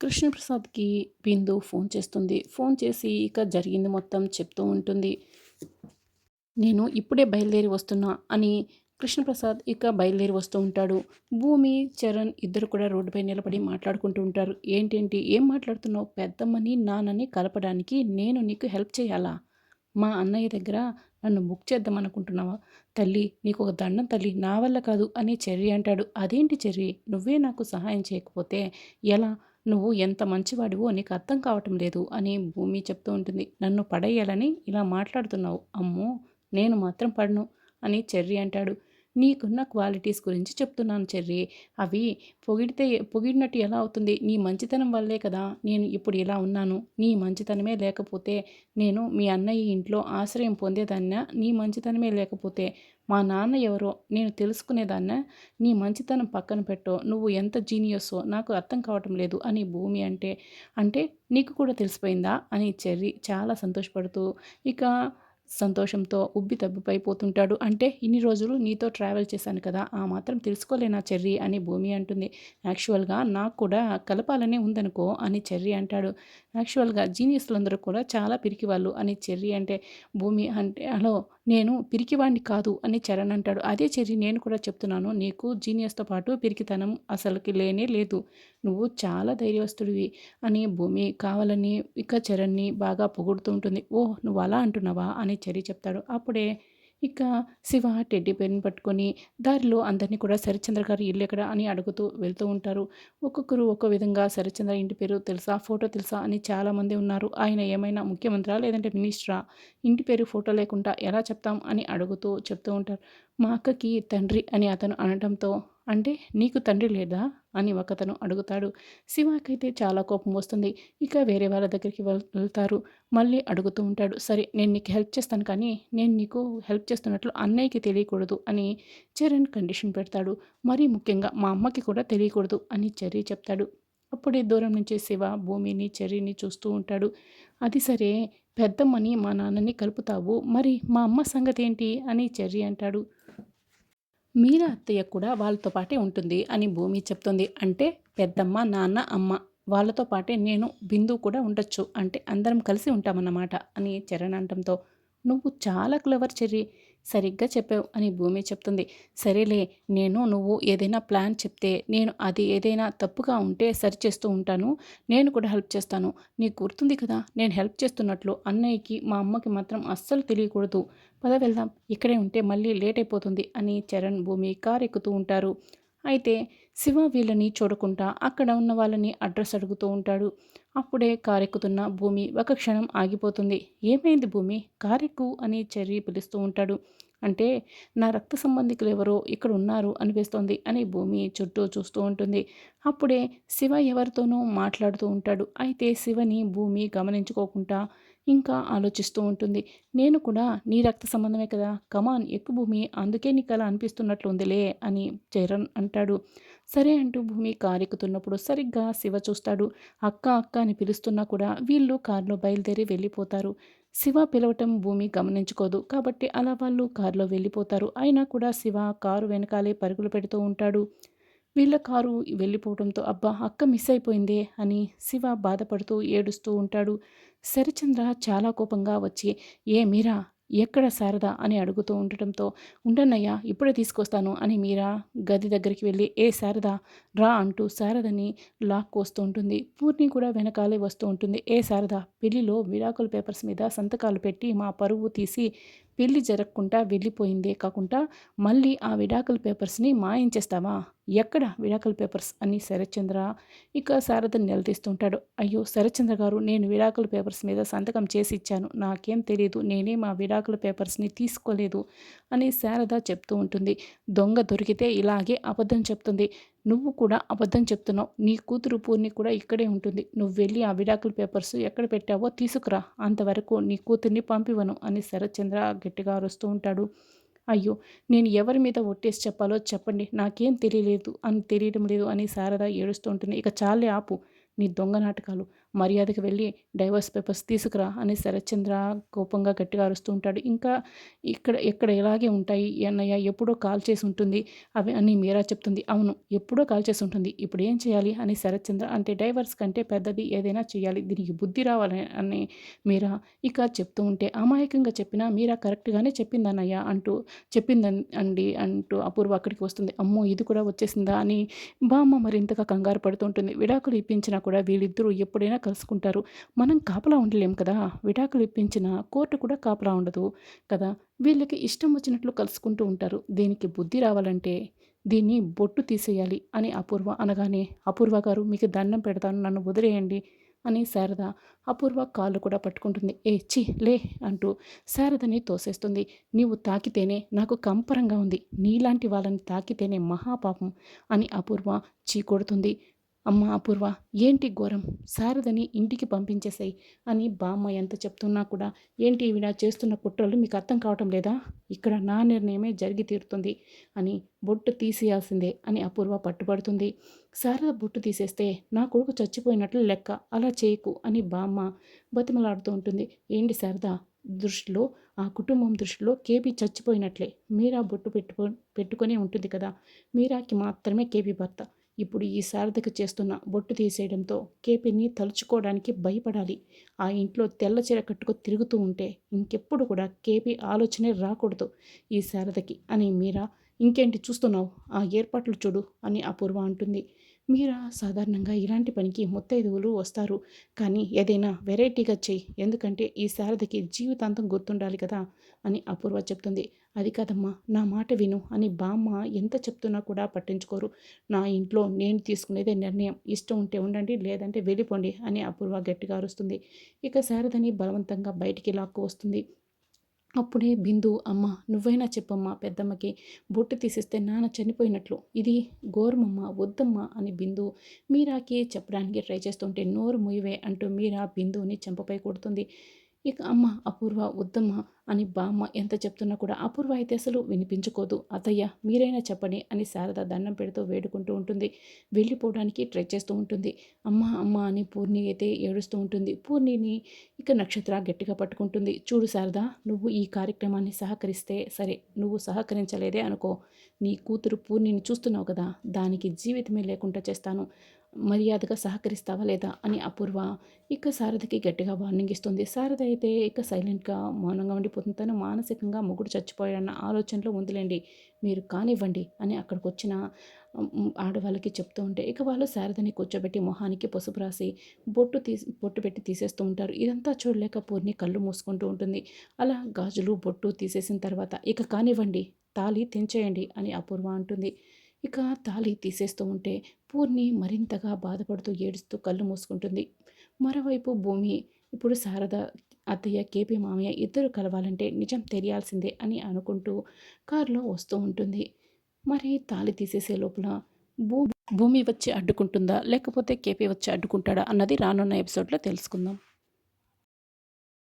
కృష్ణప్రసాద్‌కి బిందు phone చేస్తుంది. Phone చేసి ఇక జరిగింది మొత్తం చెప్తూ ఉంటుంది. నేను ఇప్పుడే బయలుదేరి వస్తున్నా అని కృష్ణప్రసాద్ ఇక బయలుదేరి వస్తూ ఉంటాడు. భూమి, చరణ్ ఇద్దరు కూడా రోడ్డుపై నిలబడి మాట్లాడుకుంటూ ఉంటారు. ఏంటేంటి? ఏం మాట్లాడుతున్నావు? పెద్దమ్మని, నాన్నని కలపడానికి నేను నీకు హెల్ప్ చేయాలా? మా అన్నయ్య దగ్గర నన్ను బుక్ చేద్దామనుకుంటున్నావా? తల్లి నీకు ఒక దండం తల్లి నా వల్ల కాదు అని చెర్రి అంటాడు. అదేంటి చెర్రి? నువ్వే నాకు సహాయం చేయకపోతే ఎలా? నువ్వు ఎంత మంచివాడివో నీకు అర్థం కావటం లేదు అని భూమి చెప్తూ ఉంటుంది. నన్ను పడేయాలని ఇలా మాట్లాడుతున్నావు. అమ్మో! నేను మాత్రం పడను అని చెర్రి అంటాడు. నీకున్న క్వాలిటీస్ గురించి చెప్తున్నాను చెర్రీ అవి పొగిడితే పొగిడినట్టు ఎలా అవుతుంది? నీ మంచితనం వల్లే కదా నేను ఇప్పుడు ఇలా ఉన్నాను. నీ మంచితనమే లేకపోతే నేను మీ అన్నయ్య ఇంట్లో ఆశ్రయం పొందేదాన్న నీ మంచితనమే లేకపోతే మా నాన్న ఎవరో నేను తెలుసుకునేదాన్న నీ మంచితనం పక్కన పెట్టో నువ్వు ఎంత జీనియస్సో నాకు అర్థం కావటం లేదు అని భూమి అంటే, అంటే నీకు కూడా తెలిసిపోయిందా? అని చెర్రీ చాలా సంతోషపడుతూ ఇక సంతోషంతో ఉబ్బి తబ్బిపోతుంటాడు అంటే ఇన్ని రోజులు నీతో ట్రావెల్ చేశాను కదా! ఆ మాత్రం తెలుసుకోలేనా చెర్రీ అని భూమి అంటుంది. యాక్చువల్‌గా నాకు కూడా కలపాలనే ఉందనుకో అని చెర్రీ అంటాడు. యాక్చువల్‌గా జీనియస్‌లందరూ కూడా చాలా పిరికివాళ్ళు అని చెర్రీ అంటే భూమి అంటే హలో! నేను పిరికివాణ్ణి కాదు అని చరణ్ అంటాడు. అదే చెర్రి నేను కూడా చెప్తున్నాను. నీకు జీనియస్‌తో పాటు పిరికితనం అసలుకి లేనే లేదు. నువ్వు చాలా ధైర్యవస్తుడివి అని భూమి కావాలని ఇక చరణ్‌ని బాగా పొగుడుతూ ఉంటుంది. ఓ నువ్వు అలా అంటున్నావా? అని చెర్రి చెప్తాడు. అప్పుడే ఇక శివ టెడ్డీ బేర్‌ని పట్టుకొని దారిలో అందరినీ కూడా శరత్చంద్ర గారి ఇల్లు ఎక్కడ అని అడుగుతూ వెళ్తూ ఉంటారు. ఒక్కొక్కరు ఒక్కో విధంగా శరత్చంద్ర ఇంటి పేరు తెలుసా? ఫోటో తెలుసా? అని చాలామంది ఉన్నారు. ఆయన ఏమైనా ముఖ్యమంత్రా? లేదంటే మినిస్టరా? ఇంటి పేరు, ఫోటో లేకుండా ఎలా చెప్తాం? అని అడుగుతూ చెప్తూ ఉంటారు. మా అక్కకి తండ్రి అని అతను అనడంతో అంటే నీకు తండ్రి లేదా? అని ఒకతను అడుగుతాడు. శివకైతే చాలా కోపం వస్తుంది. ఇక వేరే వాళ్ళ దగ్గరికి వెళ్ వెళ్తారు. మళ్ళీ అడుగుతూ ఉంటాడు. సరే నేను నీకు హెల్ప్ చేస్తాను కానీ నేను నీకు హెల్ప్ చేస్తున్నట్లు అన్నయ్యకి తెలియకూడదు అని చరణ్ కండిషన్ పెడతాడు. మరీ ముఖ్యంగా మా అమ్మకి కూడా తెలియకూడదు అని చెర్రి చెప్తాడు. అప్పుడే దూరం నుంచి శివ భూమిని, చెర్రిని చూస్తూ ఉంటాడు. అది సరే పెద్దమ్మని, మా నాన్నని కలుపుతావు. మరి మా అమ్మ సంగతి ఏంటి అని చెర్రి అంటాడు. మీరా అత్తయ్య కూడా వాళ్ళతో పాటే ఉంటుంది అని భూమి చెప్తుంది. అంటే పెద్దమ్మ, నాన్న, అమ్మ వాళ్ళతో పాటే నేను, బిందు కూడా ఉండొచ్చు. అంటే అందరం కలిసి ఉంటామన్నమాట అని చరణ్ అంటంతో నువ్వు చాలా క్లవర్ చెర్రీ సరిగ్గా చెప్పావు అని భూమి చెప్తుంది. సరేలే నేను నువ్వు ఏదైనా ప్లాన్ చెప్తే నేను అది ఏదైనా తప్పుగా ఉంటే సరి చేస్తూ ఉంటాను. నేను కూడా హెల్ప్ చేస్తాను. నీకు గుర్తుంది కదా నేను హెల్ప్ చేస్తున్నట్లు అన్నయ్యకి, మా అమ్మకి మాత్రం అస్సలు తెలియకూడదు. పద వెళ్దాం. ఇక్కడే ఉంటే మళ్ళీ లేట్ అయిపోతుంది అని చరణ్, భూమి కారు ఎక్కుతూ ఉంటారు. అయితే శివ వీళ్ళని చూడకుండా అక్కడ ఉన్న వాళ్ళని అడ్రస్ అడుగుతూ ఉంటాడు. అప్పుడే కారెక్కుతున్న భూమి ఒక క్షణం ఆగిపోతుంది. ఏమైంది భూమి? కారెక్కు అని చెర్రి పిలుస్తూ ఉంటాడు. అంటే నా రక్త సంబంధికులు ఎవరో ఇక్కడ ఉన్నారు అనిపిస్తోంది అని భూమి చుట్టూ చూస్తూ ఉంటుంది. అప్పుడే శివ ఎవరితోనో మాట్లాడుతూ ఉంటాడు. అయితే శివని భూమి గమనించుకోకుండా ఇంకా ఆలోచిస్తూ ఉంటుంది. నేను కూడా నీ రక్త సంబంధమే కదా! కమాన్ ఎక్కు భూమి అందుకే నీకు అలా అనిపిస్తున్నట్లుందిలే అని చరణ్ అంటాడు. సరే అంటూ భూమి కారెక్కుతున్నప్పుడు సరిగ్గా శివ చూస్తాడు. అక్క అక్క అని పిలుస్తున్నా కూడా వీళ్ళు కారులో బయలుదేరి వెళ్ళిపోతారు. శివ పిలవటం భూమి గమనించుకోదు. కాబట్టి అలా వాళ్ళు కారులో వెళ్ళిపోతారు. అయినా కూడా శివ కారు వెనకాలే పరుగులు పెడుతూ ఉంటాడు. వీళ్ళ కారు వెళ్ళిపోవడంతో అబ్బా! అక్క మిస్ అయిపోయిందే అని శివ బాధపడుతూ ఏడుస్తూ ఉంటాడు. సరిచంద్ర చాలా కోపంగా వచ్చి ఏ మీరా ఎక్కడ శారద? అని అడుగుతూ ఉండటంతో ఉండన్నయ్యా ఇప్పుడే తీసుకొస్తాను అని మీరా గది దగ్గరికి వెళ్ళి ఏ శారద రా అంటూ శారదని లాక్కొస్తూ ఉంటుంది. పూర్ణి కూడా వెనకాలే వస్తూ ఉంటుంది. ఏ శారద పెళ్ళిలో విడాకుల పేపర్స్ మీద సంతకాలు పెట్టి మా పరువు తీసి పెళ్ళి జరగకుండా వెళ్ళిపోయిందే కాకుండా మళ్ళీ ఆ విడాకుల పేపర్స్ని మాయించేస్తావా? ఎక్కడ విడాకుల పేపర్స్? అని శరత్చంద్ర ఇక శారదని నిలదీస్తుంటాడు. అయ్యో శరత్చంద్ర గారు నేను విడాకుల పేపర్స్ మీద సంతకం చేసి ఇచ్చాను. నాకేం తెలియదు నేనే మా విడాకుల పేపర్స్ని తీసుకోలేదు అని శారద చెప్తూ ఉంటుంది. దొంగ దొరికితే ఇలాగే అబద్ధం చెప్తుంది. నువ్వు కూడా అబద్ధం చెప్తున్నావు. నీ కూతురు పూర్ణి కూడా ఇక్కడే ఉంటుంది. నువ్వు వెళ్ళి ఆ విడాకుల పేపర్స్ ఎక్కడ పెట్టావో తీసుకురా. అంతవరకు నీ కూతుర్ని పంపివను అని శరత్చంద్ర గట్టిగా అరుస్తూ ఉంటాడు. అయ్యో నేను ఎవరి మీద ఒట్టేసి చెప్పాలో చెప్పండి. నాకేం తెలియలేదు అని తెలియడం లేదు అని శారద ఏడుస్తూ ఉంటుంది. ఇక చాలే ఆపు నీ దొంగ నాటకాలు. మర్యాదకి వెళ్ళి డైవర్స్ పేపర్స్ తీసుకురా అని శరత్చంద్ర కోపంగా గట్టిగా అరుస్తూ ఉంటాడు. ఇంకా ఇక్కడ ఎక్కడ ఇలాగే ఉంటాయి? అన్నయ్య ఎప్పుడో కాల్ చేసి ఉంటుంది. అవి అని మీరా చెప్తుంది. అవును ఎప్పుడో కాల్ చేసి ఉంటుంది. ఇప్పుడు ఏం చేయాలి? అని శరత్చంద్ర అంటే డైవర్స్ కంటే పెద్దది ఏదైనా చేయాలి. దీనికి బుద్ధి రావాలి అని మీరా ఇక చెప్తూ ఉంటే అమాయకంగా చెప్పినా మీరా కరెక్ట్గానే చెప్పిందన్నయ్య అంటూ చెప్పిందని అండి అంటూ అపూర్వ అక్కడికి వస్తుంది. అమ్మో ఇది కూడా వచ్చేసిందా? అని బామ్మ మరింతగా కంగారు పడుతుంటుంది విడాకులు ఇప్పించినా కూడా వీళ్ళిద్దరూ ఎప్పుడైనా కలుసుకుంటారు. మనం కాపలా ఉండలేం కదా? విడాకులు ఇప్పించిన కోర్టు కూడా కాపలా ఉండదు కదా? వీళ్ళకి ఇష్టం వచ్చినట్లు కలుసుకుంటూ ఉంటారు. దీనికి బుద్ధి రావాలంటే దీన్ని బొట్టు తీసేయాలి అని అపూర్వ అనగానే అపూర్వ గారు మీకు దండం పెడతాను నన్ను వదిలేయండి అని శారద అపూర్వ కాళ్ళు కూడా పట్టుకుంటుంది. ఏ చి లే అంటూ శారదని తోసేస్తుంది. నీవు తాకితేనే నాకు కంపరంగా ఉంది. నీలాంటి వాళ్ళని తాకితేనే మహాపాపం అని అపూర్వ చీ కొడుతుంది. అమ్మ అపూర్వ ఏంటి ఘోరం? శారదని ఇంటికి పంపించేసాయి అని బామ్మ ఎంత చెప్తున్నా కూడా ఏంటి ఈవిడ చేస్తున్న కుట్రలు మీకు అర్థం కావటం లేదా? ఇక్కడ నా నిర్ణయమే జరిగి తీరుతుంది అని బొట్టు తీసేయాల్సిందే అని అపూర్వ పట్టుబడుతుంది. శారద బొట్టు తీసేస్తే నా కొడుకు చచ్చిపోయినట్లు లెక్క. అలా చేయకు అని బామ్మ బతిమలాడుతూ ఉంటుంది. ఏంటి శారద? దృష్టిలో ఆ కుటుంబం దృష్టిలో కేపీ చచ్చిపోయినట్లే. మీరా బొట్టు పెట్టుకో పెట్టుకొని ఉంటుంది కదా? మీరాకి మాత్రమే కేపీ భర్త. ఇప్పుడు ఈ శారదకు చేస్తున్న బొట్టు తీసేయడంతో కేపీని తలుచుకోవడానికి భయపడాలి. ఆ ఇంట్లో తెల్ల చీర కట్టుకు తిరుగుతూ ఉంటే ఇంకెప్పుడు కూడా కేపీ ఆలోచనే రాకూడదు ఈ శారదకి. అని మీరా ఇంకేంటి చూస్తున్నావు? ఆ ఏర్పాట్లు చూడు అని అపూర్వ అంటుంది. మీరా సాధారణంగా ఇలాంటి పనికి ముత్తైదువులు వస్తారు. కానీ ఏదైనా వెరైటీగా చెయ్యి. ఎందుకంటే ఈ శారదకి జీవితాంతం గుర్తుండాలి కదా అని అపూర్వ చెప్తుంది. అది కాదమ్మా నా మాట విను అని బామ్మ ఎంత చెప్తున్నా కూడా పట్టించుకోరు. నా ఇంట్లో నేను తీసుకునేదే నిర్ణయం. ఇష్టం ఉంటే ఉండండి లేదంటే వెళ్ళిపోండి అని అపూర్వ గట్టిగా అరుస్తుంది. ఇక శారదని బలవంతంగా బయటికి లాక్కు వస్తుంది. అప్పుడే బిందు అమ్మ నువ్వైనా చెప్పమ్మా పెద్దమ్మకి. బొట్టు తీసేస్తే నాన్న చనిపోయినట్లు. ఇది ఘోరమమ్మ వద్దమ్మా అని బిందు మీరాకి చెప్పడానికి ట్రై చేస్తుంటే నోరు ముయ్యవే అంటూ మీరా బిందుని చెంపపై కొడుతుంది. ఇక అమ్మ అపూర్వ వద్దమ్మ అని బామ్మ ఎంత చెప్తున్నా కూడా అపూర్వ అయితే అసలు వినిపించుకోదు. అతయ్య మీరైనా చెప్పండి అని శారద దండం పెడుతూ వేడుకుంటూ ఉంటుంది. వెళ్ళిపోవడానికి ట్రై చేస్తూ ఉంటుంది. అమ్మ అమ్మ అని పూర్ణి అయితే ఏడుస్తూ ఉంటుంది. పూర్ణిని ఇక నక్షత్ర గట్టిగా పట్టుకుంటుంది. చూడు శారద నువ్వు ఈ కార్యక్రమాన్ని సహకరిస్తే సరే నువ్వు సహకరించలేదే అనుకో. నీ కూతురు పూర్ణిని చూస్తున్నావు కదా దానికి జీవితమే లేకుండా చేస్తాను. మర్యాదగా సహకరిస్తావా లేదా అని అపూర్వ ఇక సారథికి గట్టిగా వార్నింగ్ ఇస్తుంది. సారథి అయితే ఇక సైలెంట్గా మౌనంగా ఉండిపోతుంది. తను మానసికంగా మొగుడు చచ్చిపోయాడన్న ఆలోచనలో ఉందిలేండి. మీరు కానివ్వండి అని అక్కడికి వచ్చిన ఆడవాళ్ళకి చెప్తూ ఉంటే ఇక వాళ్ళు శారదని కూర్చోబెట్టి మొహానికి పసుపు రాసి బొట్టు తీసి బొట్టు పెట్టి తీసేస్తూ ఉంటారు. ఇదంతా చూడలేక పూర్ణి కళ్ళు మూసుకుంటూ ఉంటుంది. అలా గాజులు బొట్టు తీసేసిన తర్వాత ఇక కానివ్వండి తాళి తెంచేయండి అని అపూర్వ అంటుంది. ఇక తాళి తీసేస్తూ ఉంటే పూర్ణి మరింతగా బాధపడుతూ ఏడుస్తూ కళ్ళు మూసుకుంటుంది. మరోవైపు భూమి ఇప్పుడు శారద అత్తయ్య కేపీ మామయ్య ఇద్దరు కలవాలంటే నిజం తెలియాల్సిందే అని అనుకుంటూ కారులో వస్తూ ఉంటుంది. మరి తాళి తీసేసే లోపల భూమి భూమి వచ్చి అడ్డుకుంటుందా? లేకపోతే కేపీ వచ్చి అడ్డుకుంటాడా? అన్నది రానున్న ఎపిసోడ్లో తెలుసుకుందాం.